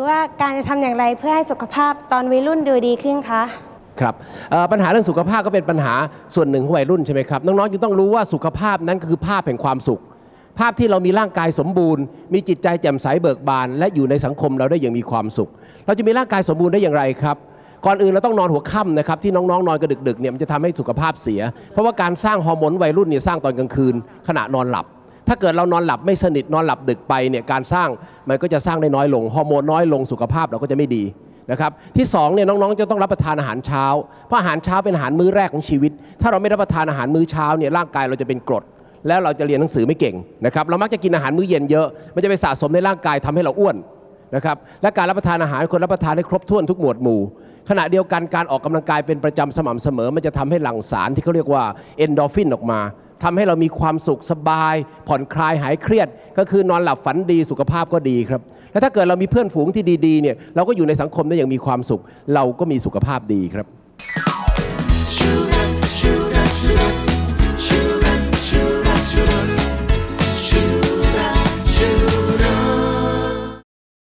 คือว่าการจะทำอย่างไรเพื่อให้สุขภาพตอนวัยรุ่นดูดีขึ้นคะครับปัญหาเรื่องสุขภาพก็เป็นปัญหาส่วนหนึ่งของวัยรุ่นใช่ไหมครับน้องๆจะต้องรู้ว่าสุขภาพนั้นคือภาพแห่งความสุข ภาพที่เรามีร่างกายสมบูรณ์ มีจิตใจแจ่มใสเบิกบาน และอยู่ในสังคมเราได้อย่างมีความสุข เราจะมีร่างกายสมบูรณ์ได้อย่างไรครับก่อนอื่นเราต้องนอนหัวค่ำนะครับที่น้องๆนอนกระดึกๆเนี่ยมันจะทำให้สุขภาพเสีย เพราะว่าการสร้างฮอร์โมนวัยรุ่นเนี่ยสร้างตอนกลางคืนขณะนอนหลับ ถ้าเกิดเรานอนหลับไม่สนิทนอนหลับดึกไปเนี่ยการสร้างมันก็จะสร้างได้น้อยลงฮอร์โมนน้อยลงสุขภาพเราก็จะไม่ดีนะครับที่สองเนี่ยน้องๆจะต้องรับประทานอาหารเช้า เพราะอาหารเช้าเป็นอาหารมื้อแรกของชีวิต ถ้าเราไม่รับประทานอาหารมื้อเช้าเนี่ยร่างกายเราจะเป็นกรด แล้วเราจะเรียนหนังสือไม่เก่งนะครับเรามักจะกินอาหารมื้อเย็นเยอะ มันจะไปสะสมในร่างกายทำให้เราอ้วนนะครับและการรับประทานอาหารควรรับประทานให้ครบถ้วนทุกหมวดหมู่ ขณะเดียวกันการออกกำลังกายเป็นประจำสม่ำเสมอ มันจะทำให้หลั่งสารที่เขาเรียกว่าเอนโดรฟินออกมา ทำให้เรามีความสุขสบาย ผ่อนคลายหายเครียด ก็คือนอนหลับฝันดีสุขภาพก็ดีครับแล้วถ้าเกิดเรามีเพื่อนฝูงที่ดีๆเนี่ยเราก็อยู่ในสังคมได้อย่างมีความสุข เราก็มีสุขภาพดีครับ